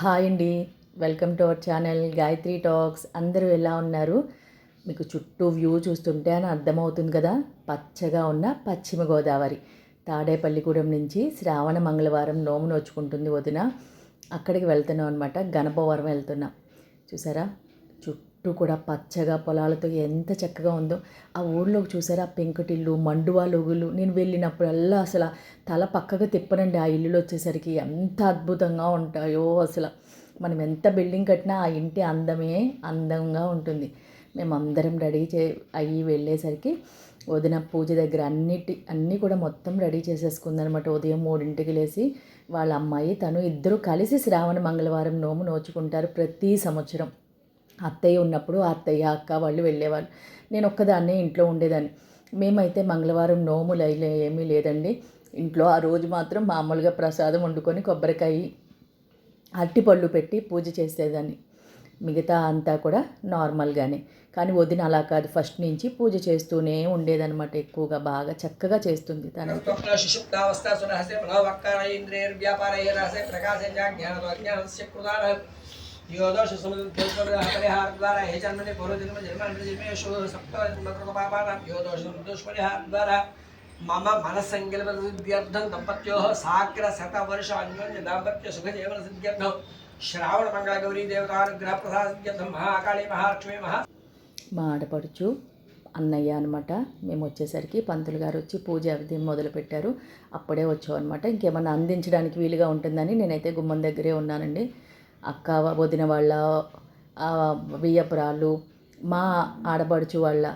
Hi అండి. Welcome to our channel Gayatri talks. అందరూ ఎలా ఉన్నారు? మీకు చుట్టూ వ్యూ చూస్తుంటే అని అర్థమవుతుంది కదా. పచ్చగా ఉన్న పశ్చిమ గోదావరి తాడేపల్లిగూడెం నుంచి శ్రావణ మంగళవారం నోము నోచుకుంటుంది వదిన. అక్కడికి వెళ్తున్నాం అనమాట గణపవరం వెళ్తున్నాం. చూసారా? చుట్టూ కూడా పచ్చగా పొలాలతో ఎంత చక్కగా ఉందో. ఆ ఊళ్ళోకి చూసారా? ఆ పెంకుటిల్లు మండువా లొగులు నేను వెళ్ళినప్పుడల్లా అసలు తల పక్కగా తిప్పనండి ఆ ఇల్లులు వచ్చేసరికి. ఎంత అద్భుతంగా ఉంటాయో అసలు. మనం ఎంత బిల్డింగ్ కట్టినా ఆ ఇంటి అందమే అందంగా ఉంటుంది. మేము అందరం రెడీ చే అయ్యి వెళ్ళేసరికి వదిన పూజ దగ్గర అన్నిటి అన్నీ కూడా మొత్తం రెడీ చేసేసుకుందనమాట. ఉదయం మూడింటికి లేచి వాళ్ళ అమ్మాయి తను ఇద్దరు కలిసి శ్రావణ మంగళవారం నోము నోచుకుంటారు ప్రతి సంవత్సరం. అత్తయ్య ఉన్నప్పుడు అత్తయ్య అక్క వాళ్ళు వెళ్ళేవాళ్ళు. నేను ఒక్కదాన్నే ఇంట్లో ఉండేదాన్ని. మేమైతే మంగళవారం నోములు అయిలే ఏమీ లేదండి. ఇంట్లో ఆ రోజు మాత్రం మామూలుగా ప్రసాదం వండుకొని కొబ్బరికాయ అరటిపళ్ళు పెట్టి పూజ చేసేదాన్ని. మిగతా అంతా కూడా నార్మల్గానే. కానీ వదిన అలా కాదు. ఫస్ట్ నుంచి పూజ చేస్తూనే ఉండేదన్నమాట ఎక్కువగా. బాగా చక్కగా చేస్తుంది తన. పరిహార ద్వారా హే జన్మని పూర్వజన్మ జన్మ జన్మేషు సప్త ద్వారా మమ మనస్సంకల్ప సిద్ధ్యర్థం దంపత్యో సాగ్ర శత వర్ష అన్యోన్య దాంపత్య సుఖ జీవన సిద్ధ్యర్థం శ్రావణ మంగళ గౌరీ దేవతానుగ్రహ ప్రసాద సిద్ధ్యర్థం మహాకాళీ మహాలక్ష్మి మహా మా ఆడపడుచు అన్నయ్య అనమాట మేము వచ్చేసరికి పంతులు గారు వచ్చి పూజ అది మొదలుపెట్టారు అప్పుడే వచ్చాం అనమాట ఇంకేమన్నా అందించడానికి వీలుగా ఉంటుందని నేనైతే గుమ్మం దగ్గరే ఉన్నానండి. అక్క వదిన వాళ్ళ బియ్యపురాలు మా ఆడపడుచు వాళ్ళ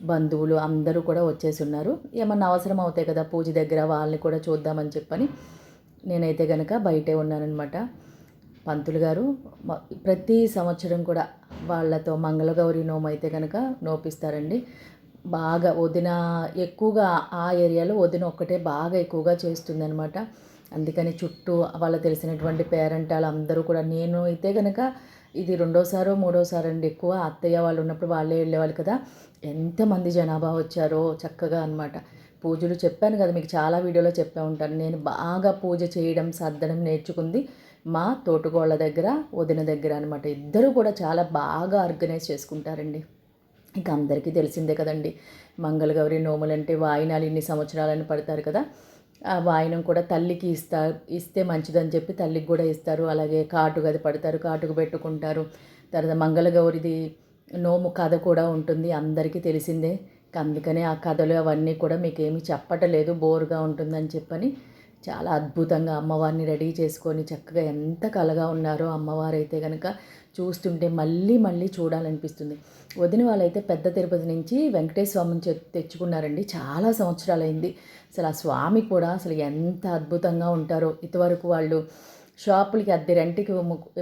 బంధువులు అందరూ కూడా వచ్చేసి ఉన్నారు ఏమన్నా అవసరం అవుతాయి కదా పూజ దగ్గర వాళ్ళని కూడా చూద్దామని చెప్పని నేనైతే కనుక బయటే ఉన్నానన్నమాట. పంతులు గారు ప్రతి సంవత్సరం కూడా వాళ్ళతో మంగళగౌరి నోము అయితే కనుక నోపిస్తారండి. బాగా వదిన ఎక్కువగా ఆ ఏరియాలో వదిన ఒక్కటే బాగా ఎక్కువగా చేస్తుందనమాట అందుకని చుట్టూ వాళ్ళ తెలిసినటువంటి పేరెంట్ అందరూ కూడా నేను అయితే కనుక ఇది రెండోసారో మూడోసారి అండి ఎక్కువ అత్తయ్య వాళ్ళు ఉన్నప్పుడు వాళ్ళే వెళ్ళేవాళ్ళు కదా. ఎంతమంది జనాభా వచ్చారో చక్కగా అనమాట పూజలు చెప్పాను కదా మీకు చాలా వీడియోలో చెప్పే ఉంటాను. నేను బాగా పూజ చేయడం సర్దడం నేర్చుకుంది మా తోటగోళ్ళ దగ్గర వదిన దగ్గర అనమాట ఇద్దరు కూడా చాలా బాగా ఆర్గనైజ్ చేసుకుంటారండి. ఇక అందరికీ తెలిసిందే కదండి. మంగళగౌరి నోములంటే వాయినాలు ఇన్ని సంవత్సరాలని పడతారు కదా. ఆ వాయినం కూడా తల్లికి ఇస్తా ఇస్తే మంచిదని చెప్పి తల్లికి కూడా ఇస్తారు. అలాగే కాటుకు అది పడతారు కాటుకు పెట్టుకుంటారు. తర్వాత మంగళగౌరిది నోము కథ కూడా ఉంటుంది అందరికీ తెలిసిందే. అందుకనే ఆ కథలు అవన్నీ కూడా మీకు ఏమీ చెప్పటలేదు బోరుగా ఉంటుందని చెప్పని చాలా అద్భుతంగా అమ్మవారిని రెడీ చేసుకొని చక్కగా ఎంత కలగా ఉన్నారో అమ్మవారు అయితే కనుక చూస్తుంటే మళ్ళీ మళ్ళీ చూడాలనిపిస్తుంది. వదిన వాళ్ళైతే పెద్ద తిరుపతి నుంచి వెంకటేశ్వర స్వామిని తెచ్చుకున్నారండి. చాలా సంవత్సరాలైంది. అసలు ఆ స్వామి కూడా అసలు ఎంత అద్భుతంగా ఉంటారో. ఇంతవరకు వాళ్ళు షాపులకి అద్దె రెంట్కి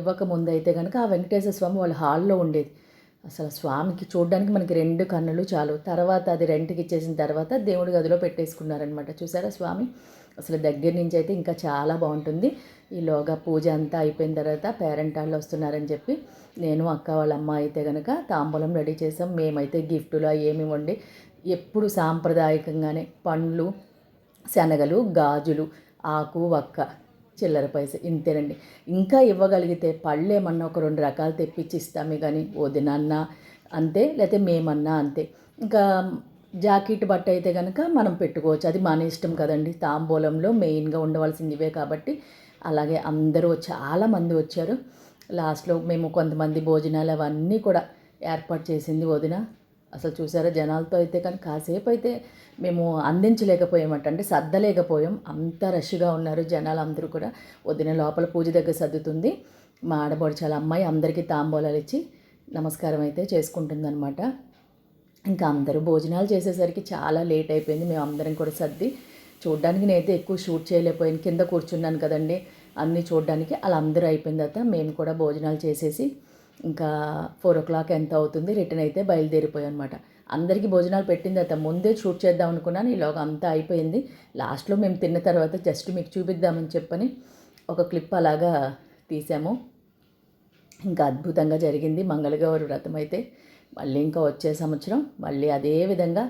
ఇవ్వక ముందు అయితే కనుక ఆ వెంకటేశ్వర స్వామి వాళ్ళ హాల్లో ఉండేది. అసలు స్వామికి చూడడానికి మనకి రెండు కన్నులు చాలు. తర్వాత అది రెంట్కి ఇచ్చేసిన తర్వాత దేవుడి గదిలో పెట్టేసుకున్నారనమాట చూసారా స్వామి? అసలు దగ్గర నుంచి అయితే ఇంకా చాలా బాగుంటుంది. ఈలోగా పూజ అంతా అయిపోయిన తర్వాత పేరెంట్ వాళ్ళు వస్తున్నారని చెప్పి నేను అక్క వాళ్ళ అమ్మ అయితే కనుక తాంబూలం రెడీ చేసాం. మేమైతే గిఫ్టులు అవి ఏమి వండి ఎప్పుడు సాంప్రదాయకంగానే పండ్లు శనగలు గాజులు ఆకు వక్క చిల్లర పైస ఇంతేనండి. ఇంకా ఇవ్వగలిగితే పళ్ళు ఏమన్నా ఒక రెండు రకాలు తెప్పించి ఇస్తామే కానీ వదినన్నా అంతే లేకపోతే మేమన్నా అంతే. ఇంకా జాకెట్ బట్ట అయితే కనుక మనం పెట్టుకోవచ్చు. అది మన ఇష్టం కదండి. తాంబూలంలో మెయిన్గా ఉండవలసింది ఇవే కాబట్టి అలాగే అందరూ చాలామంది వచ్చారు. లాస్ట్లో మేము కొంతమంది భోజనాలు అవన్నీ కూడా ఏర్పాటు చేసింది వదిన. అసలు చూసారా? జనాలతో అయితే కానీ కాసేపు అయితే మేము అందించలేకపోయామట. అంటే సర్దలేకపోయాం. అంత రష్గా ఉన్నారు జనాలు అందరూ కూడా. వదిన లోపల పూజ దగ్గర సర్దుతుంది. మా ఆడబడుచాల అమ్మాయి అందరికీ తాంబూలాలు ఇచ్చి నమస్కారం అయితే చేసుకుంటుందన్నమాట. ఇంకా అందరూ భోజనాలు చేసేసరికి చాలా లేట్ అయిపోయింది. మేము అందరం కూడా సర్ది చూడ్డానికి నేనైతే ఎక్కువ షూట్ చేయలేకపోయాను. కింద కూర్చున్నాను కదండి. అన్నీ చూడడానికి అలా అందరూ అయిపోయిన తర్వాత మేము కూడా భోజనాలు చేసేసి ఇంకా ఫోర్ ఓ క్లాక్ ఎంత అవుతుంది? రిటర్న్ అయితే బయలుదేరిపోయాం అనమాట అందరికీ భోజనాలు పెట్టిన తర్వాత ముందే షూట్ చేద్దాం అనుకున్నాను. ఈలోగా అంతా అయిపోయింది. లాస్ట్లో మేము తిన్న తర్వాత జస్ట్ మీకు చూపిద్దామని చెప్పని ఒక క్లిప్ అలాగా తీసాము. ఇంకా అద్భుతంగా జరిగింది. మంగళగౌరి వ్రతం అయితే మళ్ళీ ఇంకా వచ్చే సంవత్సరం మళ్ళీ అదే విధంగా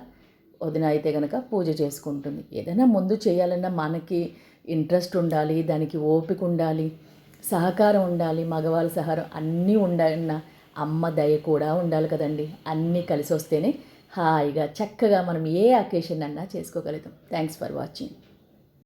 వదిన అయితే కనుక పూజ చేసుకుంటుంది. ఏదైనా ముందు చేయాలన్నా మనకి ఇంట్రెస్ట్ ఉండాలి దానికి ఓపిక ఉండాలి. సహకారం ఉండాలి మగవాళ్ళ సహకారం అన్నీ ఉండాలన్న అమ్మ దయ కూడా ఉండాలి కదండి. అన్నీ కలిసి వస్తేనే హాయిగా చక్కగా మనం ఏ అకేషన్ అన్నా చేసుకోగలుగుతాం. Thanks for watching